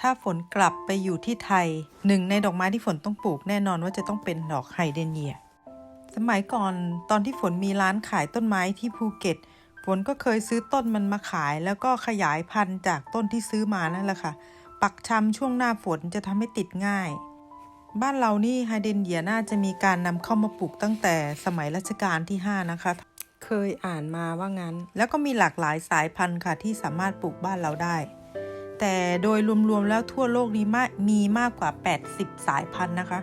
ถ้าฝนกลับไปอยู่ที่ไทยหนึ่งในดอกไม้ที่ฝนต้องปลูกแน่นอนว่าจะต้องเป็นดอกไฮเดรเนีย สมัยก่อนตอนที่ฝนมีร้านขายต้นไม้ที่ภูเก็ต ฝนก็เคยซื้อต้นมันมาขาย แล้วก็ขยายพันธุ์จากต้นที่ซื้อมานั่นแหละค่ะ ปักชำช่วงหน้าฝนจะทำให้ติดง่าย บ้านเรานี่ไฮเดรเนียน่าจะมีการนำเข้ามาปลูกตั้งแต่สมัยรัชกาลที่ 5 นะคะเคยอ่านมาว่างั้น แล้วก็มีหลากหลายสายพันธุ์ค่ะที่สามารถปลูกบ้านเราได้ แต่โดยรวมๆแล้วทั่วโลกนี้ม,มีมากกว่า 80 สายพันธุ์นะคะ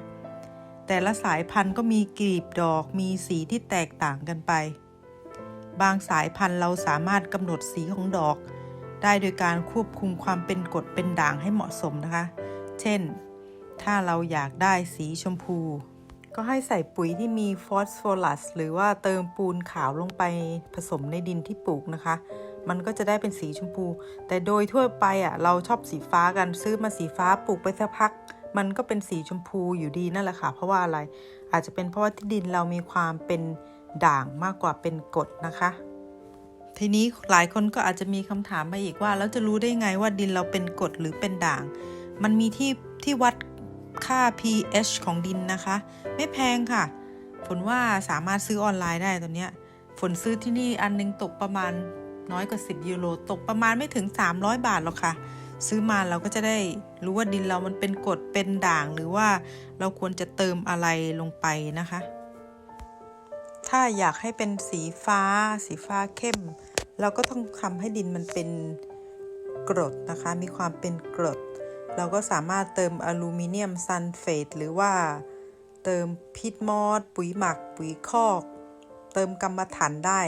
แต่ละสายพันธุ์ก็มีกลีบดอกมีสีที่แตกต่างกันไป บางสายพันธุ์เราสามารถกำหนดสีของดอก ได้โดยการควบคุมความเป็นกรดเป็นด่างให้เหมาะสมนะคะ เช่น ถ้าเราอยากได้สีชมพู ก็ให้ใส่ปุ๋ยที่มีฟอสฟอรัสหรือว่าเติมปูนขาวลงไปผสมในดินที่ปลูกนะคะ มันก็จะได้เป็นสีชมพู แต่โดยทั่วไปอะเราชอบสีฟ้ากันซื้อมาสีฟ้าปลูกไปสักพัก มันก็เป็นสีชมพูอยู่ดีนั่นแหละค่ะ เพราะว่าอะไรอาจจะเป็นเพราะว่าที่ดินเรามีความเป็นด่างมากกว่าเป็นกรดนะคะ ทีนี้หลายคนก็อาจจะมีคำถามมาอีกว่า แล้วจะรู้ได้ไงว่าดินเราเป็นกรดหรือเป็นด่าง มันมีที่ที่วัดค่า pH ของดินนะคะ ไม่แพงค่ะ ฝนว่าสามารถซื้อออนไลน์ได้ตอนเนี้ยฝนซื้อที่นี่อันหนึงตกประมาณ น้อยกว่า 10 ยูโรตกประมาณไม่ถึง 300 บาทหรอกค่ะ ซื้อมาเราก็จะได้รู้ว่าดินเรามันเป็นกรดเป็นด่างหรือว่าเราควรจะเติมอะไรลงไปนะคะ ถ้าอยากให้เป็นสีฟ้า สีฟ้าเข้ม เราก็ต้องทำให้ดินมันเป็นกรดนะคะ มีความเป็นกรด เราก็สามารถเติมอลูมิเนียมซัลเฟตหรือว่าเติมพิษมอสปุ๋ยหมัก ปุ๋ยคอก เติมกรรมฐานได้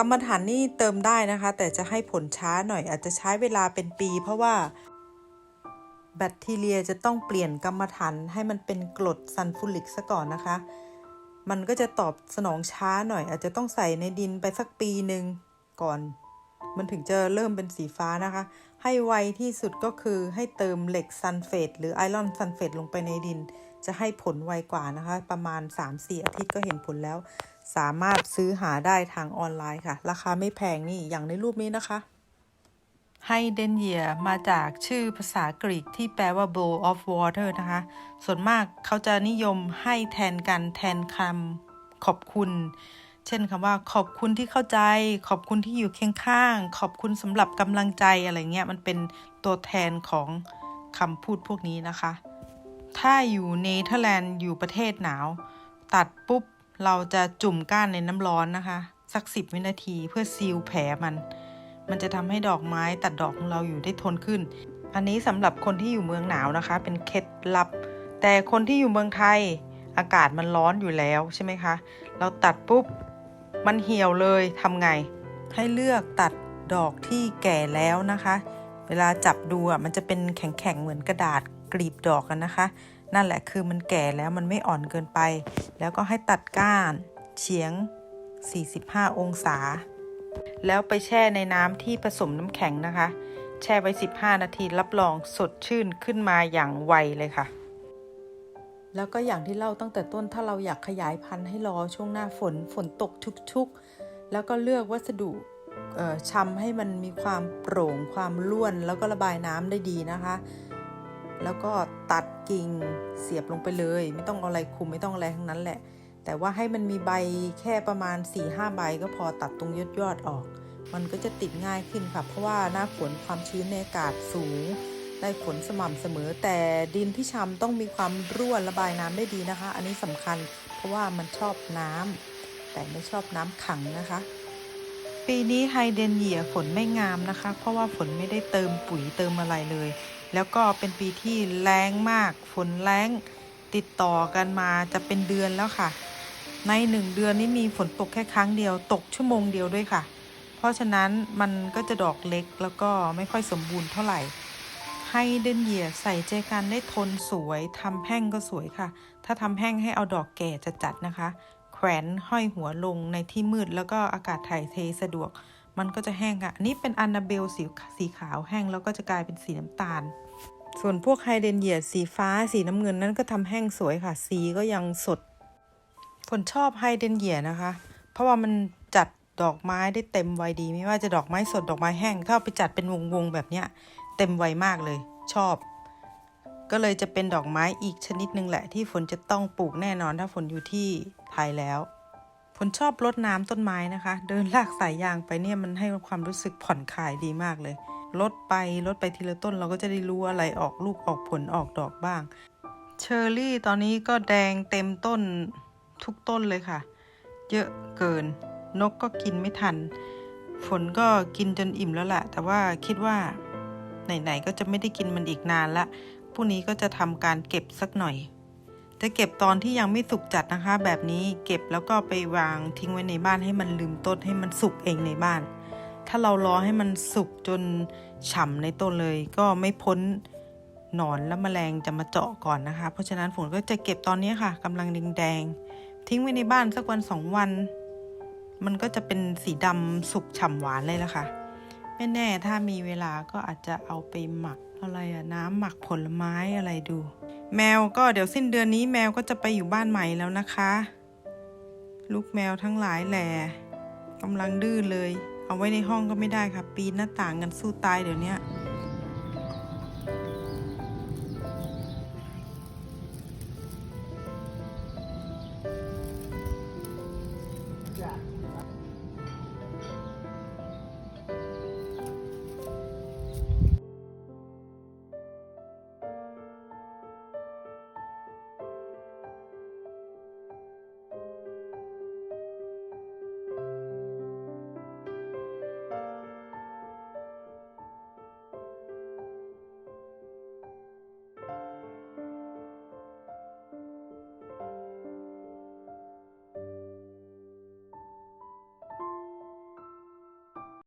กรรมฐานนี่เติมได้นะคะ แต่จะให้ผลช้าหน่อยอาจจะใช้เวลาเป็นปี เพราะว่าแบคทีเรียจะต้องเปลี่ยนกรรมฐานให้มันเป็นกรดซัลฟูริกซะก่อนนะคะ มันก็จะตอบสนองช้าหน่อย อาจจะต้องใส่ในดินไปสักปีหนึ่งก่อน มันถึงจะเริ่มเป็นสีฟ้านะคะ ให้ไวที่สุดก็คือให้เติมเหล็กซัลเฟตหรือไอรอนซัลเฟตลงไปในดิน จะให้ผลไวกว่านะคะ ประมาณ 3-4 อาทิตย์ก็เห็นผลแล้ว สามารถซื้อหาได้ทางออนไลน์ค่ะ ราคาไม่แพงนี่อย่างในรูปนี้นะคะไฮเดนเยียมาจากชื่อภาษากรีกที่แปลว่า bowl of water นะคะ ส่วนมากเขาจะนิยมให้แทนกันแทนคำขอบคุณ เช่นคำว่าขอบคุณที่เข้าใจ ขอบคุณที่อยู่เคียงข้าง ขอบคุณสำหรับกำลังใจอะไรเงี้ย มันเป็นตัวแทนของคำพูดพวกนี้นะคะ ถ้าอยู่เนเธอร์แลนด์อยู่ประเทศหนาว ตัดปุ๊บ เราจะจุ่มก้านในน้ำร้อนนะคะ สักสิบวินาทีเพื่อซีลแผลมัน มันจะทำให้ดอกไม้ตัดดอกของเราอยู่ได้ทนขึ้น อันนี้สำหรับคนที่อยู่เมืองหนาวนะคะ เป็นเคล็ดลับ แต่คนที่อยู่เมืองไทยอากาศมันร้อนอยู่แล้วใช่ไหมคะ เราตัดปุ๊บมันเหี่ยวเลยทำไง ให้เลือกตัดดอกที่แก่แล้วนะคะ เวลาจับดูอะมันจะเป็นแข็งๆเหมือนกระดาษกรีบดอกกันนะคะ นั่นแหละคือมันแก่แล้วมันไม่อ่อนเกินไป แล้วก็ให้ตัดก้านเฉียง 45 องศา แล้วไปแช่ในน้ำที่ผสมน้ำแข็งนะคะ แช่ไว้ 15 นาทีรับรองสดชื่นขึ้นมาอย่างไวเลยค่ะ แล้วก็อย่างที่เล่าตั้งแต่ต้นถ้าเราอยากขยายพันธุ์ให้รอช่วงหน้าฝนฝนตกชุกๆ แล้วก็เลือกวัสดุเอ่ำให้มันมีความโปร่งความร่วนแล้วก็ระบายน้ำได้ดีนะคะ แล้วก็ตัดกิ่งเสียบลงไปเลย ไม่ต้องอะไรคุมไม่ต้องอะไรทั้งนั้นแหละ แต่ว่าให้มันมีใบแค่ประมาณ4-5ใบก็พอตัดตรงยอดยอดๆออก มันก็จะติดง่ายขึ้นค่ะ เพราะว่าหน้าฝนความชื้นในอากาศสูง ได้ผลสม่ำเสมอ แต่ดินที่ชำต้องมีความร่วนระบายน้ำได้ดีนะคะ อันนี้สำคัญเพราะว่ามันชอบน้ำแต่ไม่ชอบน้ำขังนะคะปีนี้ไฮเดนเยียฝนไม่งามนะคะ เพราะว่าฝนไม่ได้เติมปุ๋ยเติมอะไรเลย แล้วก็เป็นปีที่แล้งมาก ฝนแล้งติดต่อกันมาจะเป็นเดือนแล้วค่ะ ในหนึ่งเดือนนี้มีฝนตกแค่ครั้งเดียว ตกชั่วโมงเดียวด้วยค่ะ เพราะฉะนั้นมันก็จะดอกเล็กแล้วก็ไม่ค่อยสมบูรณ์เท่าไหร่ไฮเดนเยียใส่ใจกันได้ทนสวยทำแห้งก็สวยค่ะ ถ้าทำแห้งให้เอาดอกแก่จะจัดๆนะคะ แขวนห้อยหัวลงในที่มืดแล้วก็อากาศถ่ายเทสะดวก มันก็จะแห้งค่ะ อันนี้เป็นอันนาเบลสีสีขาวแห้งแล้วก็จะกลายเป็นสีน้ำตาล ส่วนพวกไฮเดนเยียสีฟ้าสีน้ำเงินนั้นก็ทำแห้งสวยค่ะ สีก็ยังสดฝนชอบไฮเดนเยียนะคะ เพราะว่ามันจัดดอกไม้ได้เต็มวัยดี ไม่ว่าจะดอกไม้สดดอกไม้แห้งเข้าไปจัดเป็นวงๆแบบเนี้ยเต็มวัยมากเลย ชอบ ก็เลยจะเป็นดอกไม้อีกชนิดหนึ่งแหละที่ฝนจะต้องปลูกแน่นอนถ้าฝนอยู่ที่ไทยแล้ว ฝนชอบรดน้ำต้นไม้นะคะ เดินลากสายยางไปเนี่ยมันให้ความรู้สึกผ่อนคลายดีมากเลยลดไปลดไปทีละต้นเราก็จะได้รู้อะไรออกลูกออกผลออกดอกบ้าง เชอร์รี่ตอนนี้ก็แดงเต็มต้นทุกต้นเลยค่ะ เยอะเกิน นกก็กินไม่ทัน ฝนก็กินจนอิ่มแล้วแหละแต่ว่าคิดว่า ไหนๆก็จะไม่ได้กินมันอีกนานละพรุ่งนี้ก็จะทำการเก็บสักหน่อย จะเก็บตอนที่ยังไม่สุกจัดนะคะ แบบนี้เก็บแล้วก็ไปวางทิ้งไว้ในบ้านให้มันลืมต้นให้มันสุกเองในบ้าน ถ้าเรารอให้มันสุกจนฉ่ำในต้นเลย ก็ไม่พ้นหนอนและแมลงจะมาเจาะก่อนนะคะ เพราะฉะนั้นฝนก็จะเก็บตอนนี้ค่ะกำลังแดงๆทิ้งไว้ในบ้านสักวันสองวัน มันก็จะเป็นสีดำสุกฉ่ำหวานเลยละค่ะไม่แน่ถ้ามีเวลาก็อาจจะเอาไปหมักอะไรอะน้ำหมักผลไม้อะไรดู แมวก็เดี๋ยวสิ้นเดือนนี้แมวก็จะไปอยู่บ้านใหม่แล้วนะคะ ลูกแมวทั้งหลายแหล่กำลังดื้อเลย เอาไว้ในห้องก็ไม่ได้ค่ะ ปีนหน้าต่างกันสู้ตายเดี๋ยวนี้